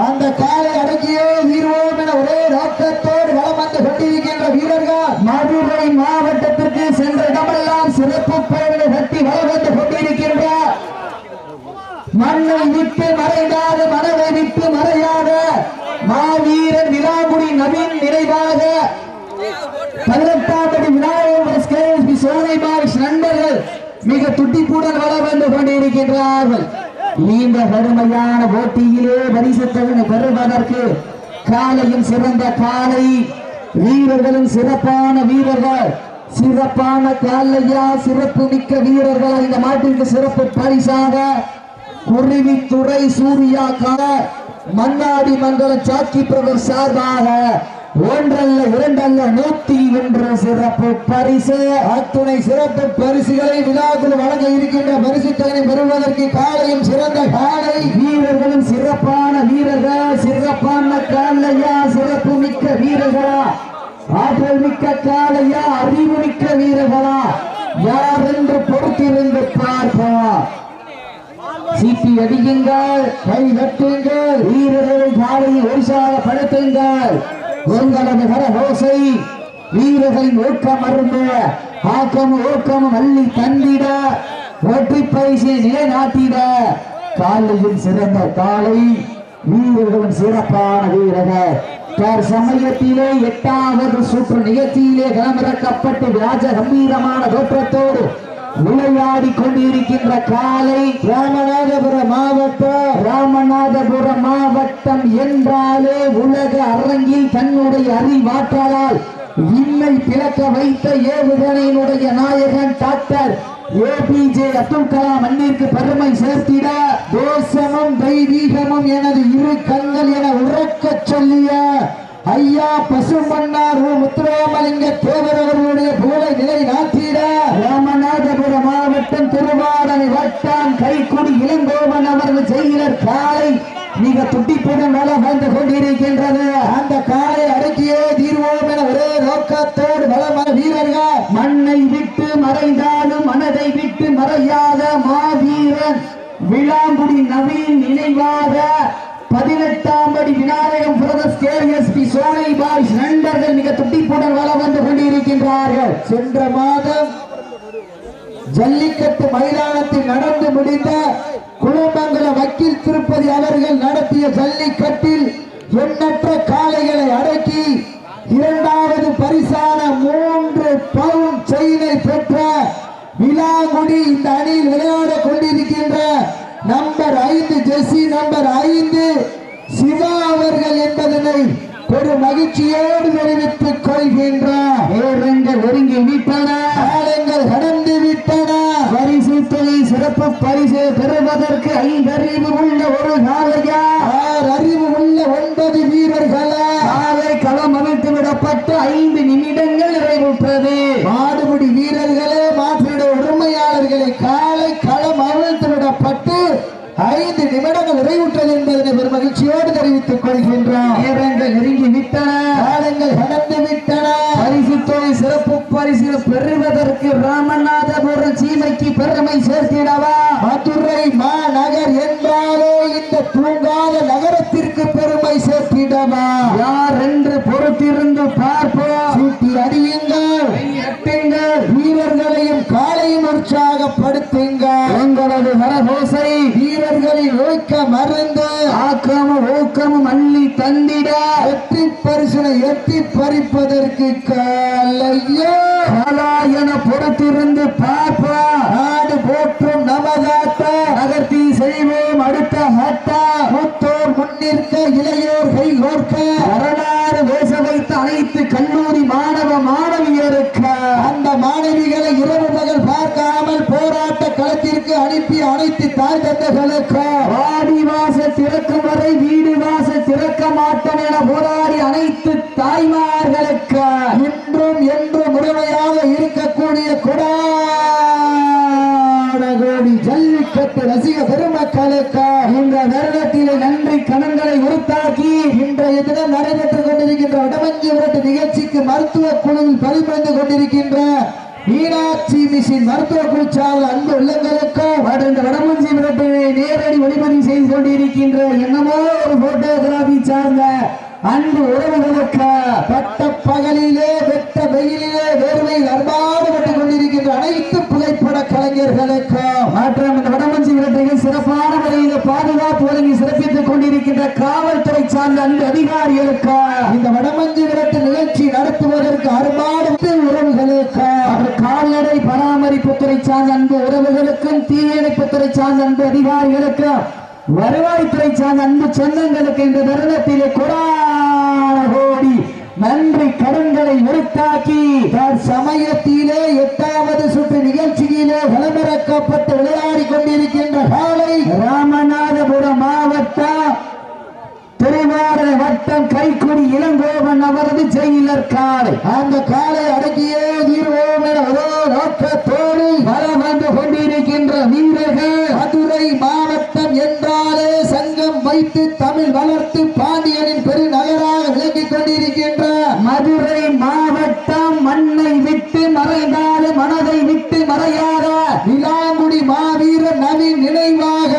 அந்த காலை அடக்கியே தீர்வோம் என ஒரே நோக்கத்தோடு வளம் வந்து கொண்டிருக்கின்ற வீரர்கள் மதுரை மாவட்டத்திற்கு சென்ற இடமெல்லாம் சிறப்பு பேரில் சக்தி வளம் வந்து கொண்டிருக்கின்ற மண்ணை விட்டு மறைந்தாத மனதை விட்டு மறையாத மாவீரன் விழாமுடி நவீன் நினைவாக பதினெட்டாம் படி விநாயகர் கேஎஸ்பி நண்பர்கள் மிக துட்டிப்புடன் வளம் வந்து கொண்டிருக்கின்றார்கள். நீண்ட கடுமையான போட்டியிலே பரிசுத்தவனை பெறுவதற்கு காலையும் சிறந்த காலை. வீரர்களும் சிறப்பான வீரர்கள் சிறப்பான காலையா சிறப்பு மிக்க வீரர்கள் இந்த மாட்டிற்கு சிறப்பு பரிசாக குருவித்துறை சூர்யா கால மன்னாடி மண்டல சாக்கி பிரதர் சார்பாக ஒன்றல்ல இரண்டல்ல நூத்தி ஒன்று சிறப்பு பரிசு. அத்துணை சிறப்பு பரிசுகளை விழாக்குள் வழங்க இருக்கின்ற பரிசு தொகை பெறுவதற்கு காலையும் சிறந்த காலை. வீரர்களும் சிறப்பான வீரர்கள்? சிறப்பான காலையா? சிறப்பு மிக்க வீரர்களா? ஆற்றல் மிக்க காலையா? அறிவு மிக்க வீரர்களா? யார் என்று பொறுத்திருந்து பார்ப்போம். சீட்டி அடியுங்கள் கை தட்டுங்கள் வீரர்களை காலையில் எங்களது உங்களது கரகோசை வீரர்களின் ஊக்கம் அருந்த ஆக்கம் ஊக்கம் அள்ளி தந்திட ஒட்டி பரிசை நிலைநாட்டிட காலையில் சிறந்த காலை வீரர்களும் சிறப்பான வீரர்கள். தற்சமயத்திலே எட்டாவது சுற்று நிகழ்ச்சியிலே களமிறக்கப்பட்டு ராஜ கம்பீரமான தோற்றத்தோடு விளையாடி கொண்டிருக்கின்ற காலை ராமநாதபுரம் மாவட்டம் ராமநாதபுரம் மாவட்டம் என்றாலே உலக அரங்கில் தன்னுடைய அறிவாற்றலால் விண்ணை பிளக்க வைத்த ஏவுகணையினுடைய நாயகன் doctor A P J Abdul Kalam அண்ணிற்கு பெருமை சேர்த்திட தேசமும் தெய்வீகமும் எனது இரு கண்கள் என உறக்கச் சொல்லிய ஐயா பசுமன்னார் முத்துராமலிங்க தேவர் அவர்களுடைய புகழை நிலைநாட்டிட ராமநாதபுரம் மாவட்டம் திருவாரணை வட்டம் கைக்குடி இளங்கோவன் அவர்கள் செய்கிற காலை மிக துட்டிப்புடன் வளம் வந்து கொண்டிருக்கின்றது. அந்த காலை அடக்கியே தீர்வோம் என ஒரே நோக்கத்தோடு வளமான வீரர்கள். மண்ணை விட்டு மறைந்தாலும் மனதை விட்டு மறையாத மாவீரன். விளாங்குடி நவீன் நினைவாக சென்ற மாதம் ஜல்லிக்கட்டு மைதானத்தில் நடந்து முடிந்த குளமங்கல வக்கீல் திருப்பதி அவர்கள் நடத்திய ஜல்லிக்கட்டில் எண்ணற்ற காளைகளை அடக்கி இரண்டாவது பரிசான மூன்று பவுன் செயினை பெற்ற விழாங்குடி இந்த அணியில் விளையாட கொண்டிருக்கின்ற நம்பர் ஐந்து ஜெர்சி நம்பர் ஐந்து சிவா அவர்கள் என்பதனை ஒரு மகிழ்ச்சியோடு தெரிவித்துக் கொள்கின்றார். நேரங்கள் ஒருங்கி விட்டன காலங்கள் கடந்து விட்டன. பரிசு தொகை சிறப்பு பரிசு பெறுவதற்கு ஐந்தறிவு நிமிடங்கள் நிறைவுற்றது என்பதனை பெரும் மகிழ்ச்சியோடு தெரிவித்துக் கொள்கின்றோம். நேரங்கள் நெருங்கி விட்டன. காலங்கள் கடந்து விட்டன. பரிசு தொகை சிறப்பு பரிசு பெறுவதற்கு ராமநாதபுரம் சீமைக்கு பெருமை சேர்த்திடவா? மதுரை மாநகர் என்றாலே இந்த தூங்காத வெற்றி எட்டி பறிப்பதற்கு காலையோ? கலா என பொறுத்திருந்து என்றும் முழுமையாக இருக்கக்கூடிய குடாடகோடி ஜல்லிக்கட்டு ரசிக பெருமக்களுக்கு இந்த வருடத்திலே நன்றி கணங்களை உருத்தாக்கி இன்றைய தினம் நடைபெற்றுக் கொண்டிருக்கின்ற வடமஞ்சி விரட்டு நிகழ்ச்சிக்கு மருத்துவ குழுவில் பரிபுரிந்து கொண்டிருக்கின்ற மீனாட்சி மிஷின் மருத்துவ குழுச்சாளர் அன்பு உள்ளங்களுக்கும் இந்த வடமஞ்சி விரட்டினை நேரடி ஒளிபதிவு செய்து கொண்டிருக்கின்ற என்னமோ ஒரு போட்டோகிராபி சார்ந்த அன்பு உறவுகளுக்கு கொண்டிருக்கின்ற காவல்துறை சார்ந்த அன்பு அதிகாரிகளுக்கு? இந்த வடமஞ்சி விரட்டு நிகழ்ச்சி நடத்துவதற்கு அருமாடு உறவுகளுக்கு? கால்நடை பராமரிப்புத்துறை சார்ந்த அன்பு உறவுகளுக்கும் தீயணைப்புத்துறை சார்ந்த அன்பு அதிகாரிகளுக்கும் வருவாய்த்துறை சார்ந்த அன்பு சொந்தங்களுக்கு இந்த தருணத்திலே கோடி நன்றி கடன்களை உறுத்தாக்கி சமயத்திலே எட்டாவது சுற்று நிகழ்ச்சியிலே களமிறக்கப்பட்டு விளையாடி கொண்டிருக்கின்ற காலை ராமநாதபுரம் மாவட்டம் வட்டம் கைக்குடி இளங்கோவன் அவரது ஜெயிலர் காலை. அந்த காலை அடக்கியே தீர்வோம் என ஒரே நோக்கத்தோடு வந்து கொண்டிருக்கின்ற வீரர்கள். மதுரை மாவட்டம் என்றாலே சங்கம் வைத்து தமிழ் வளர்த்து பாண்டியனின் பெருநகராக விளங்கிக் கொண்டிருக்கின்ற மதுரை மாவட்டம் மண்ணை விட்டு மறைந்தாலும் மனதை விட்டு மறையாத விலாங்குடி மாவீரர் நவீன் நினைவாக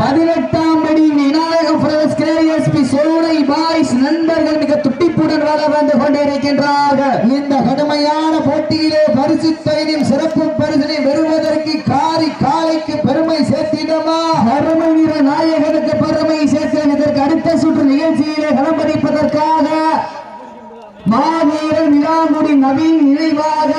பதினெட்டாம் படி Vinayagam Pradesh K S P Solai boys நண்பர்கள் மிக துட்டிப்புடன் வர வந்து கொண்டிருக்கின்றார்கள் இந்த கடுமையான போட்டியிலே பரிசு தொகையும் சிறப்பு பரிசினை பெறுவதற்கு காரி காலைக்கு பெருமை சேர்த்திடமா? அருமை வீர நாயகனுக்கு பெருமை சேர்த்து இதற்கு அடுத்த சுற்று நிகழ்ச்சியிலே களம்படிப்பதற்காக மாவீரன் விழாமுடி நவீன் நினைவாக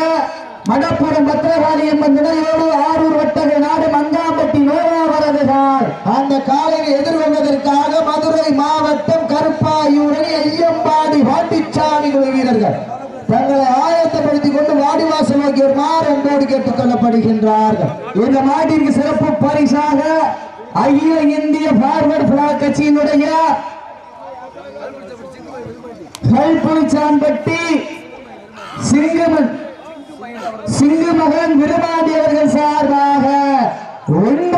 மடப்புறம் பத்திரகாளி என்பது நிலையோடு ஆரூர் வட்டக நாடு மங்காம்பட்டி நோராவரதுகார் அந்த காலையை எதிர்கொள்வதற்காக மதுரை மாவட்டம் கருப்பாயூரணி ஐயம்பாடி வாட்டிச்சாமி குழு வீரர்கள் தங்களை வருமாறு அன்போடு கேட்டுக் கொள்ளப்படுகின்றார்கள் இந்த நாட்டிற்கு சிறப்பு பரிசாக அகில இந்திய பார்வர்ட் பிளாக் கட்சியினுடைய கல்புளிச்சான்பட்டி சிங்கமன் சிங்கமகன் விருமாண்டி அவர்கள் சார்பாக ஒன்றல்ல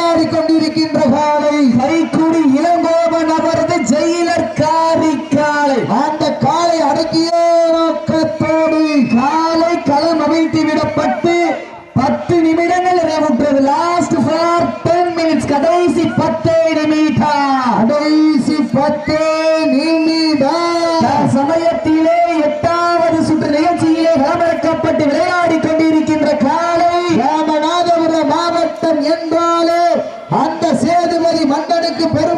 விளையாடி கொண்டிருக்கின்ற காலை. கைக்குடி இளங்கோவன் அவரது ஜெயிலர் காரி காலை அந்த காலை அடக்கிய நோக்கத்தோடு காலை களம் அமைத்து விடப்பட்டு பத்து நிமிடங்கள் நிறைவுற்றது. லாஸ்ட் ஃபார் டென் மினிட்ஸ் கடைசி பத்து நிமிடம். கடைசி பத்து நிமிடம். சமயத்திலே மன்னனுக்கு பெருமை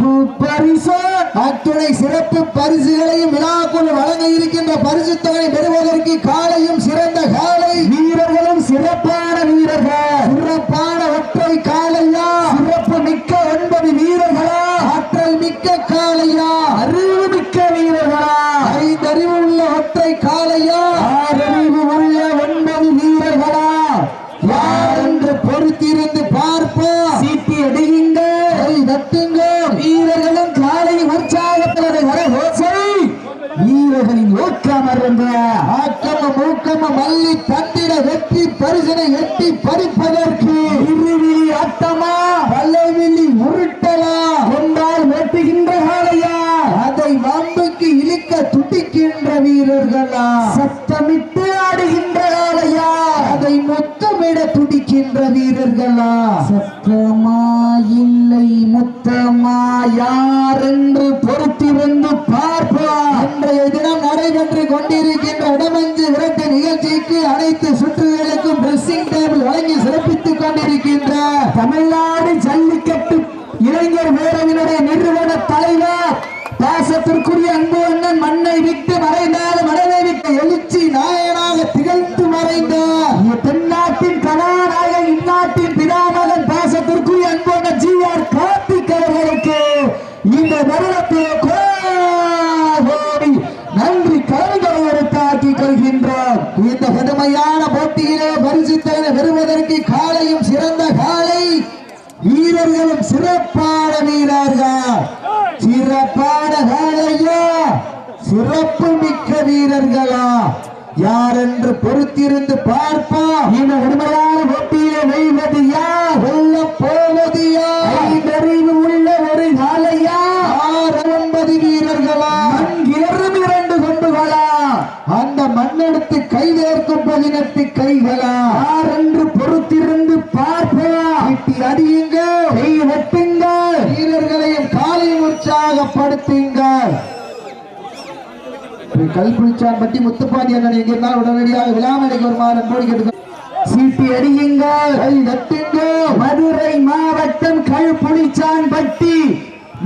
சிறப்பு பரிசு. அத்துணை சிறப்பு பரிசுகளையும் விழாக்குழு வழங்க இருக்கின்ற பரிசு தொகை பெறுவதற்கு காலையும் சிறந்த காலை. வீரர்களும் சிறப்பான வீரர்கள். சிறப்பான ஒற்றை காலையா? சிறப்பு மிக்க ஒன்பது வீரர்களா? ஆற்றல் மிக்க காலையா? அறிவு மிக்க வீரர்களா? ஐந்து அறிவு உள்ள ஒற்றை காலையா? ஆறறிவு உள்ள ஒன்பது வீரர்களா? யார் என்று பொறுத்திருந்து பார்ப்போம். சீட்டி அடியுங்கள் கை தட்டுங்க வீரர்களும் காலை உற்சாகத்தினரை வர ஓசை வீரர்களின் ஊக்கம் அருந்த ஆக்கம மூக்கம மல்லி தட்டிட வெற்றி பரிசனை எட்டி பறிப்பதற்கு இருவிழி அத்தமா பல்லவிழி உருட்டலா கொண்டால் வெட்டுகின்ற காலையா அதை வம்புக்கு இழுக்க துடிக்கின்ற வீரர்களா சத்தமிட்டு ஆடுகின்ற காலையா அதை முத்தமிட துடிக்கின்ற வீரர்களா சத்தமா இல்லை முத்தமா யார்? தமிழ்நாடு ஜல்லிக்கட்டு இளைஞர் பேரவினுடைய நிறுவன தலைவர் பாசத்திற்குரிய அன்பு அண்ணன் மண்ணை விட்டு மறைந்தால் மனதை விட்டு எழுச்சி நாயனாக திகழ்ந்து மறைந்தார். தென்னாட்டின் கலாநாயகன் இந்நாட்டின் பிதாமகன் பாசத்திற்குரிய அன்பு அண்ணன் ஜி ஆர் கார்த்திக் அவர்களுக்கு இந்த வருடத்தில் கோடி நன்றி கருதலை உறுத்தாக்கிக் கொள்கின்றோம் இந்த கடுமையான போட்டியிலே பரிசுத்தனை பெறுவதற்கு காலையும் சிறந்த காலை வீரர்களும் சிறப்பான வீரர்கள் சிறப்பான காலையா சிறப்பு மிக்க வீரர்களா யார் என்று பொறுத்திருந்து பார்ப்போம். இந்த உண்மையான போட்டியிலே வெல்வது யார்? வெல்ல போவது யார் உள்ள ஒரு காலையா ஆறு ஒன்பது வீரர்களா மண் இரண்டு கொண்டுகளா? அந்த மண்ணெடுத்து கைதேர்க்கும் பதினெட்டு கைகளா? யார் என்று பொறுத்திருந்து பார்ப்போம்? இட்டி அடியுங்கள். கை வெட்டுங்கள். வீரர்களையும் காலையும் உற்சாகப்படுத்துங்கள். கல்புளிச்சான் பட்டி முத்துப்பாண்டி அண்ணன் எங்கிருந்தால் உடனடியாக விழாமலைக்கு வருமாறு அன்போடு கேட்டு சீட்டி அடியுங்கள் மதுரை மாவட்டம் கல்புளிச்சான் பட்டி.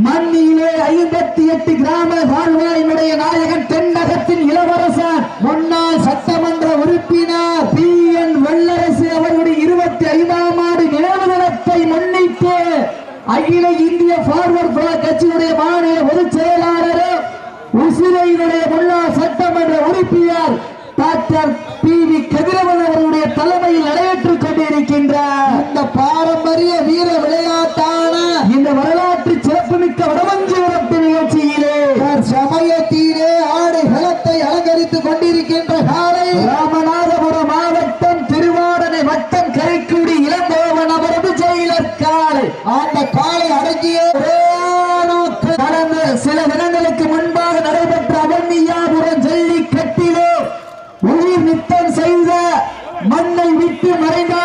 மண்ணிலே ஐம்பத்தி எட்டு கிராம வாழ்வாயினுடைய நாயகன் தென்னகத்தின் இளவரசர் முன்னாள் சட்டமன்ற உறுப்பினர் பி என் வல்லரசு அவர்களுடைய இருபத்தி ஐந்தாம் ஆண்டு நினைவு தினத்தை முன்னிட்டு அகில இந்திய பார்வர்ட் பிளாக் கட்சியுடைய சட்டமன்ற உறுப்பினர் டாக்டர் பி வி கதிரவன் அவர்களுடைய தலைமையில் நடைபெற்றுக் கொண்டிருக்கின்றார். இந்த பாரம்பரிய வீர விளையாட்டான இந்த வரலாற்று சிறப்புமிக்க வடமஞ்சி விரட்டு நிகழ்ச்சியிலே சமயத்திலே ஆடு களத்தை அலங்கரித்துக் கொண்டிருக்கின்ற காலை ராமநாதபுரம் மாவட்டம் திருவாடனை வட்டம் கரைக்குடி இளங்கோவன் அவரது ஜெயிலர் காலை. அந்த காலை அடங்கிய ஒரே நோக்கம் கடந்த சில தினங்களுக்கு முன்பாக நடைபெற்ற அவன்னியாபுரம் ஜல்லிக்கட்டிலே உயிர் நித்தம் செய்த மண்ணை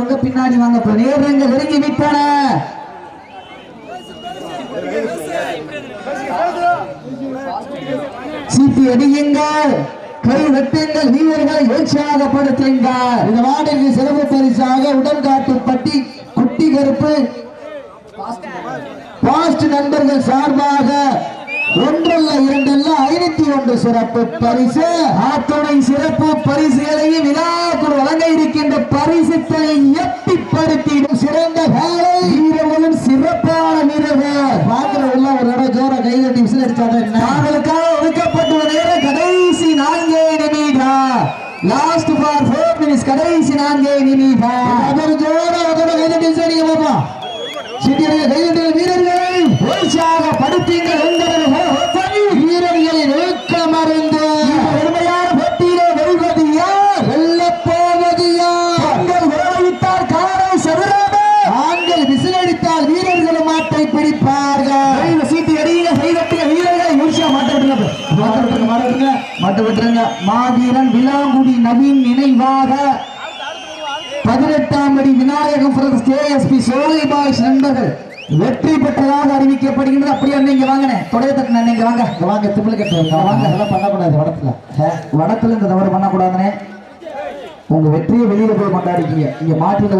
வாங்க பின்னாடி வாங்க இப்ப நேரங்கள் நெருங்கி விட்டன சீட்டி அடியுங்கள் கை வெட்டுங்கள் வீரர்களை உற்சாகப்படுத்துங்கள் இந்த நாட்டிற்கு சிறப்பு பரிசாக உடல் காட்டும் பட்டி குட்டி கருப்பு. பாஸ்ட் நண்பர்கள் சார்பாக ஒன்றல்ல இரண்டல்ல ஐநூத்தி ஒன்று சிறப்பு பரிசு. ஆத்துணை சிறப்பு பரிசுகளையும் விழாக்குள் வழங்க இருக்கின்ற பரிசுகளை எட்டிப்படுத்திடும் சிறந்த வேலை. வீரர்களும் சிறப்பான வீரர்கள். உள்ள ஒரு தடவை ஜோர கைதட்டி விசில் அடிச்சாங்க நாங்களுக்காக ஒதுக்கப்பட்டுள்ள நேரம் கடைசி நான்கே நிமிடா லாஸ்ட் ஃபார் ஃபோர் மினிட்ஸ் கடைசி நான்கே நிமிடா பதினெட்டாம் விநாயகம் கேஎஸ்பி சோலை பாய்ஸ் நண்பர்கள் வெற்றி பெற்றதாக அறிவிக்கப்படுகின்றது. அப்படியே நீங்க வாங்கினே தொடைய தட்டின நீங்க வாங்க. வாங்க திமிழ் கட்டு வாங்க. அதெல்லாம் பண்ணக்கூடாது வடத்துல. வடத்துல இந்த தவறு பண்ணக்கூடாதுனே உங்க வெற்றியை வெளியில போய் கொண்டாடிக்கீங்க. இங்க மாட்டின